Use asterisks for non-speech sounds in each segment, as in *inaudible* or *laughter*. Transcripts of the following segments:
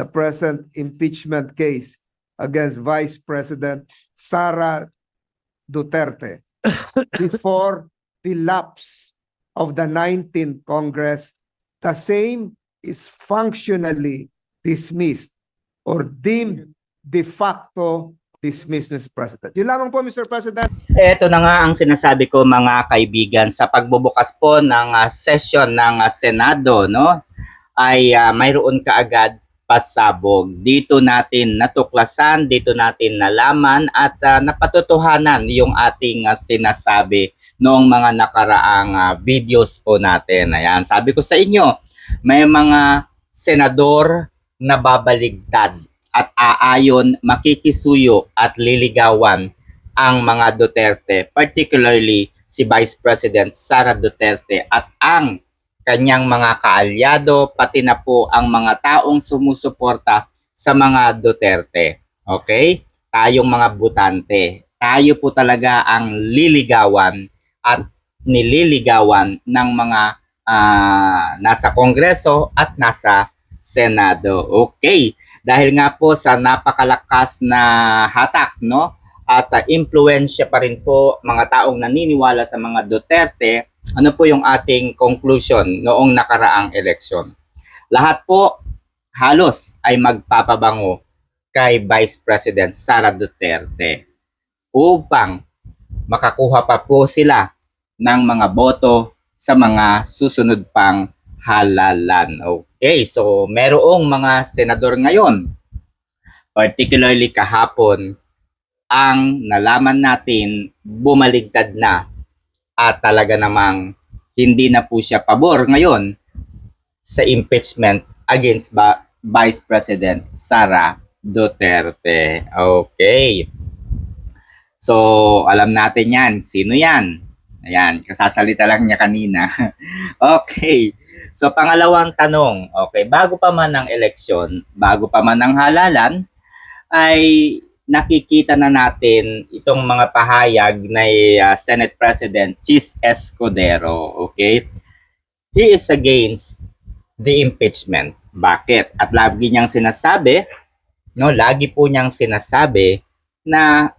the present impeachment case against Vice President Sara Duterte *coughs* before the lapse of the 19th Congress, the same is functionally dismissed or deemed de facto dismissed, Mr. President. Yun lamang po, Mr. President. Ito na nga ang sinasabi ko mga kaibigan sa pagbubukas po ng ah, session ng ah, Senado no ay ah, mayroon kaagad pasabog. Dito natin natuklasan, dito natin nalaman at ah, napatutuhanan yung ating ah, sinasabi noong mga nakaraang ah, videos po natin. Ayan, sabi ko sa inyo, may mga senador na babaligtad at aayon, makikisuyo at liligawan ang mga Duterte, particularly si Vice President Sara Duterte at ang kanyang mga kaalyado, pati na po ang mga taong sumusuporta sa mga Duterte. Okay? Tayong mga butante. Tayo po talaga ang liligawan at nililigawan ng mga ah, nasa Kongreso at nasa Senado. Okay. Dahil nga po sa napakalakas na hatak, no? At uh, impluensya pa rin po mga taong naniniwala sa mga Duterte, ano po yung ating conclusion noong nakaraang eleksyon? Lahat po halos ay magpapabango kay Vice President Sara Duterte upang makakuha pa po sila ng mga boto sa mga susunod pang halalan. Okay, so merong mga senador ngayon, particularly kahapon, ang nalaman natin bumaligtad na at talaga namang hindi na po siya pabor ngayon sa impeachment against ba- Vice President Sara Duterte. Okay. So, alam natin yan. Sino yan? Ayan, kasasalita lang niya kanina. *laughs* okay. So, pangalawang tanong. Okay, bago pa man ang eleksyon, bago pa man ang halalan, ay nakikita na natin itong mga pahayag ni uh, Senate President Chis Escudero. Okay? He is against the impeachment. Bakit? At lagi niyang sinasabi, no, lagi po niyang sinasabi na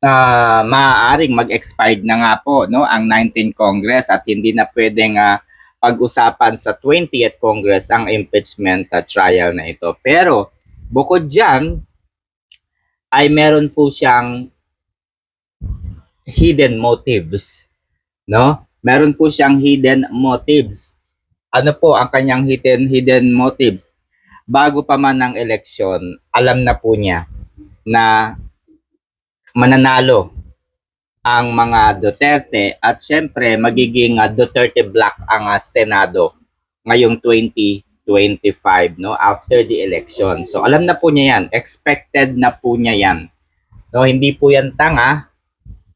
uh, maaaring mag-expired na nga po no ang 19th Congress at hindi na pwedeng ah, pag-usapan sa 20th Congress ang impeachment ah, trial na ito. Pero bukod diyan ay meron po siyang hidden motives, no? Meron po siyang hidden motives. Ano po ang kanyang hidden hidden motives? Bago pa man ang eleksyon, alam na po niya na mananalo ang mga Duterte at syempre magiging uh, Duterte Black ang uh, Senado ngayong 2025 no after the election. So alam na po niya yan, expected na po niya yan. No, hindi po yan tanga.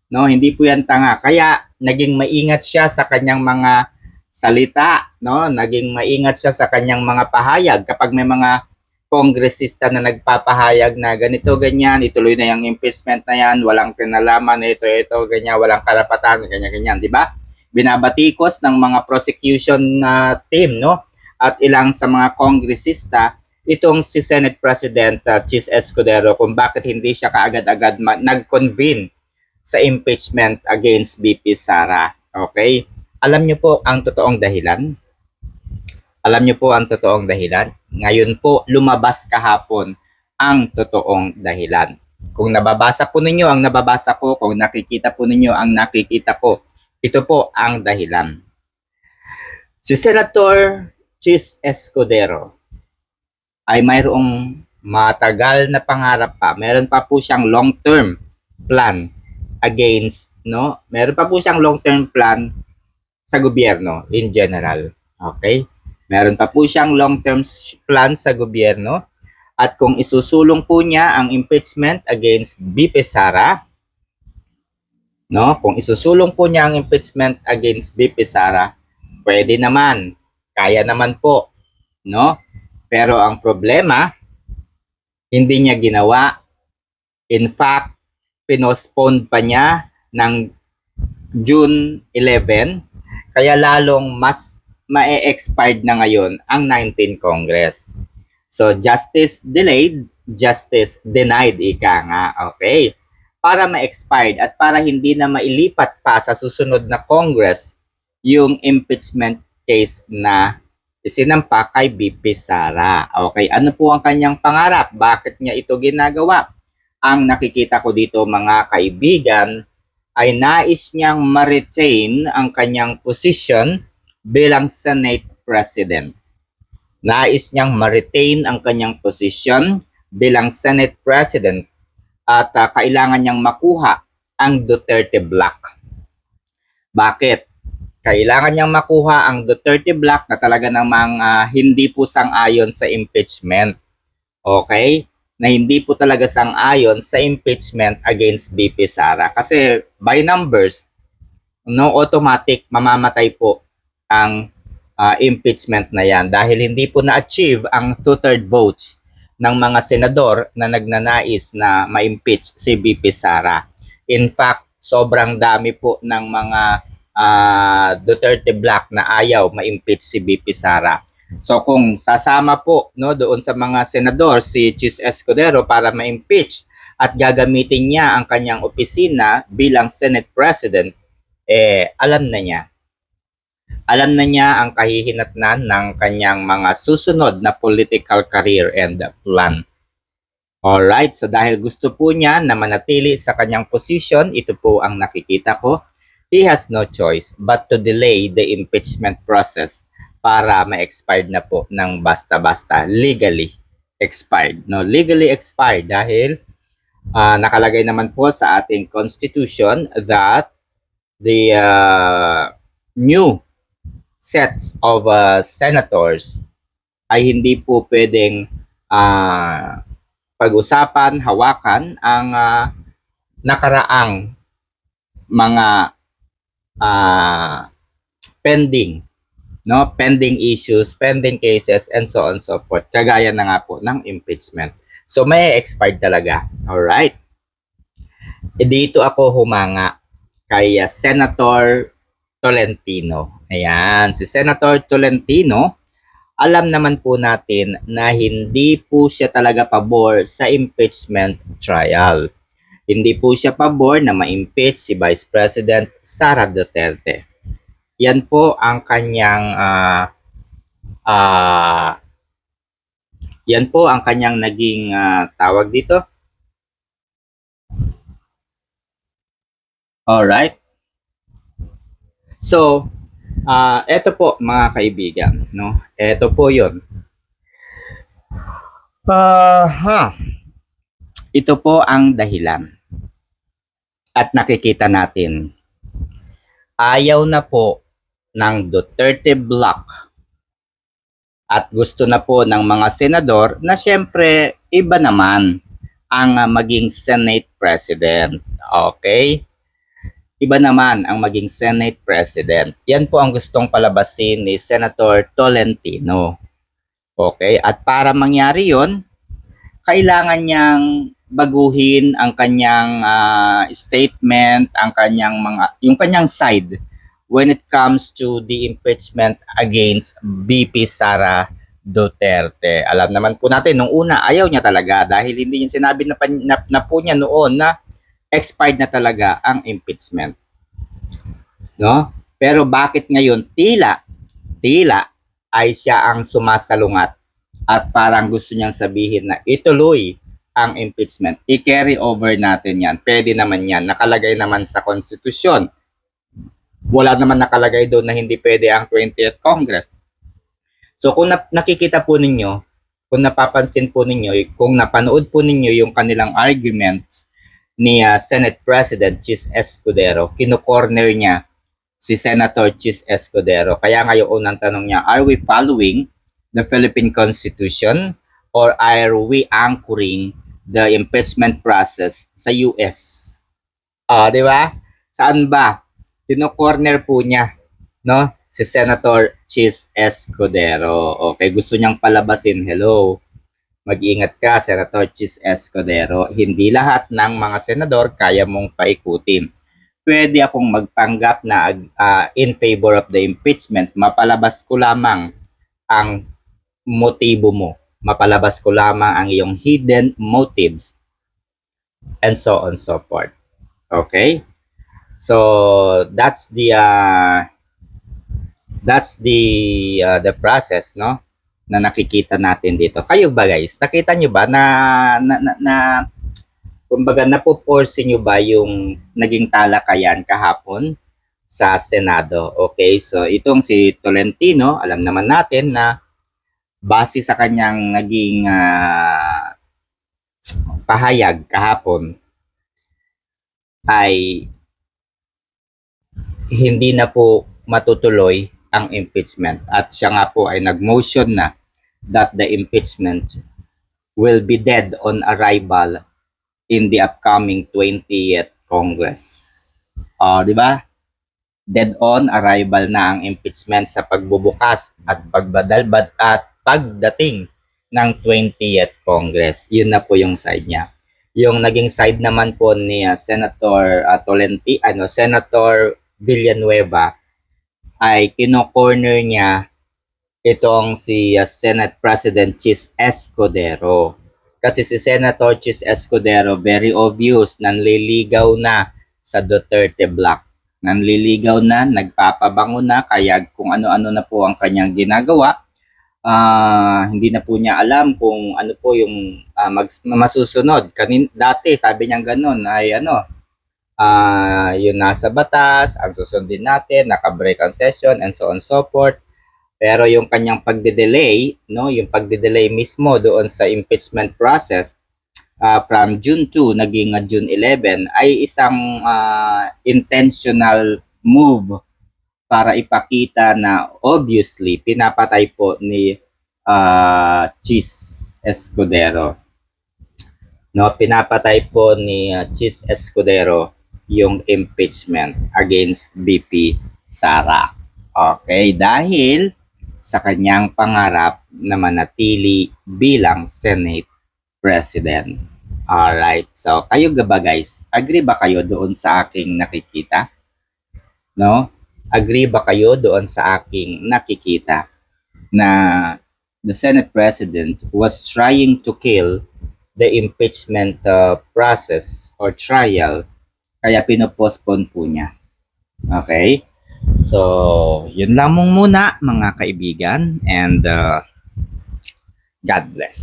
No, hindi po yan tanga. Kaya naging maingat siya sa kanyang mga salita, no? Naging maingat siya sa kanyang mga pahayag kapag may mga kongresista na nagpapahayag na ganito, ganyan, ituloy na yung impeachment na yan, walang kinalaman, ito, ito, ganyan, walang karapatan, ganyan, ganyan, di ba? Binabatikos ng mga prosecution na team, no? At ilang sa mga kongresista, itong si Senate President uh, Chis Escudero kung bakit hindi siya kaagad-agad nag-convene sa impeachment against BP Sara. Okay? Alam niyo po ang totoong dahilan? Alam niyo po ang totoong dahilan? Ngayon po, lumabas kahapon ang totoong dahilan. Kung nababasa po ninyo ang nababasa ko, kung nakikita po ninyo ang nakikita ko, ito po ang dahilan. Si Senator Chis Escudero ay mayroong matagal na pangarap pa. Meron pa po siyang long-term plan against, no? Meron pa po siyang long-term plan sa gobyerno in general. Okay? Meron pa po siyang long-term plan sa gobyerno at kung isusulong po niya ang impeachment against BP Sara, no? Kung isusulong po niya ang impeachment against BP Sara, pwede naman, kaya naman po, no? Pero ang problema, hindi niya ginawa. In fact, pinospone pa niya ng June 11, kaya lalong mas ma-expired na ngayon ang 19 Congress. So, justice delayed, justice denied, ika nga. Okay? Para ma-expired at para hindi na mailipat pa sa susunod na Congress yung impeachment case na isinampa kay BP Sara. Okay, ano po ang kanyang pangarap? Bakit niya ito ginagawa? Ang nakikita ko dito mga kaibigan ay nais niyang ma-retain ang kanyang position bilang Senate President. Nais niyang ma-retain ang kanyang position bilang Senate President at ah, kailangan niyang makuha ang Duterte Block. Bakit? Kailangan niyang makuha ang Duterte Block na talaga namang ah, hindi po sang-ayon sa impeachment. Okay? Na hindi po talaga sang-ayon sa impeachment against BP Sara. Kasi by numbers, no automatic mamamatay po ang ah, impeachment na yan dahil hindi po na-achieve ang two-third votes ng mga senador na nagnanais na ma-impeach si BP Sara. In fact, sobrang dami po ng mga ah, Duterte Black na ayaw ma-impeach si BP Sara. So kung sasama po no doon sa mga senador si Chis Escudero para ma-impeach at gagamitin niya ang kanyang opisina bilang Senate President, eh alam na niya alam na niya ang kahihinatnan ng kanyang mga susunod na political career and plan. Alright, so dahil gusto po niya na manatili sa kanyang position, ito po ang nakikita ko, he has no choice but to delay the impeachment process para ma-expired na po ng basta-basta legally expired. No, legally expired dahil ah, nakalagay naman po sa ating constitution that the ah, new sets of uh, senators ay hindi po pwedeng ah, pag-usapan, hawakan ang ah, nakaraang mga ah, pending no pending issues, pending cases and so on and so forth. Kagaya na nga po ng impeachment. So may expired talaga. All right. E dito ako humanga kay ah, Senator Tolentino. Ayan, si Senator Tolentino, alam naman po natin na hindi po siya talaga pabor sa impeachment trial. Hindi po siya pabor na ma-impeach si Vice President Sara Duterte. Yan po ang kanyang ah ah, yan po ang kanyang naging ah, tawag dito. Alright. So, ah eto po mga kaibigan, no? Eto po 'yon. Ah, ha. Ito po ang dahilan. At nakikita natin. Ayaw na po ng Duterte Block at gusto na po ng mga senador na syempre iba naman ang maging Senate President. Okay? iba naman ang maging Senate President. Yan po ang gustong palabasin ni Senator Tolentino. Okay? At para mangyari yon, kailangan niyang baguhin ang kanyang ah, statement, ang kanyang mga yung kanyang side when it comes to the impeachment against BP Sara Duterte. Alam naman po natin nung una ayaw niya talaga dahil hindi niya sinabi na, na, na po niya noon na expired na talaga ang impeachment. No? Pero bakit ngayon tila tila ay siya ang sumasalungat at parang gusto niyang sabihin na ituloy ang impeachment. I-carry over natin yan. Pwede naman yan. Nakalagay naman sa konstitusyon. Wala naman nakalagay doon na hindi pwede ang 20th Congress. So kung nap- nakikita po ninyo, kung napapansin po ninyo, kung napanood po ninyo yung kanilang arguments ni ah, Senate President Chis Escudero, kino-corner niya si Senator Chis Escudero. Kaya nga yung unang tanong niya, are we following the Philippine Constitution or are we anchoring the impeachment process sa US? Ah, di ba? Saan ba? Kino-corner po niya, no? Si Senator Chis Escudero. Okay, gusto niyang palabasin, hello. Mag-ingat ka, Senator Chis Escudero. Hindi lahat ng mga senador kaya mong paikutin. pwede akong magpanggap na ah, in favor of the impeachment, mapalabas ko lamang ang motibo mo. Mapalabas ko lamang ang iyong hidden motives and so on so forth. Okay? So that's the uh, that's the uh, the process, no? Na nakikita natin dito. Kayo ba guys? Nakita nyo ba na na, na, na kumbaga napoporsi nyo ba yung naging talakayan kahapon sa Senado? Okay, so itong si Tolentino, alam naman natin na base sa kanyang naging ah, pahayag kahapon ay hindi na po matutuloy ang impeachment at siya nga po ay nag-motion na that the impeachment will be dead on arrival in the upcoming 20th Congress. O, di ba? Dead on arrival na ang impeachment sa pagbubukas at pagbadalbad at pagdating ng 20th Congress. Yun na po yung side niya. Yung naging side naman po ni uh, Senator uh, Tolenti, ano, Senator Villanueva ay kino-corner niya itong si uh, Senate President Chis Escudero. Kasi si Senator Chis Escudero, very obvious, nanliligaw na sa Duterte Block. Nanliligaw na, nagpapabango na, kaya kung ano-ano na po ang kanyang ginagawa, ah hindi na po niya alam kung ano po yung ah, mag- masusunod. Kanin, dati, sabi niya ganun, ay ano, ah yun nasa batas, ang susundin natin, naka-break ang session, and so on and so forth. Pero yung kanyang pagde-delay, no, yung pagde-delay mismo doon sa impeachment process ah, from June 2 naging June 11 ay isang ah, intentional move para ipakita na obviously pinapatay po ni ah, Cheese Escudero. No, pinapatay po ni ah, Cheese Escudero yung impeachment against BP Sara. Okay, dahil sa kanyang pangarap na manatili bilang Senate President. Alright, so kayo ba guys? Agree ba kayo doon sa aking nakikita? No? Agree ba kayo doon sa aking nakikita na the Senate President was trying to kill the impeachment uh, process or trial kaya pinopostpone po niya. Okay? So, yun lamang muna mga kaibigan and uh, God bless.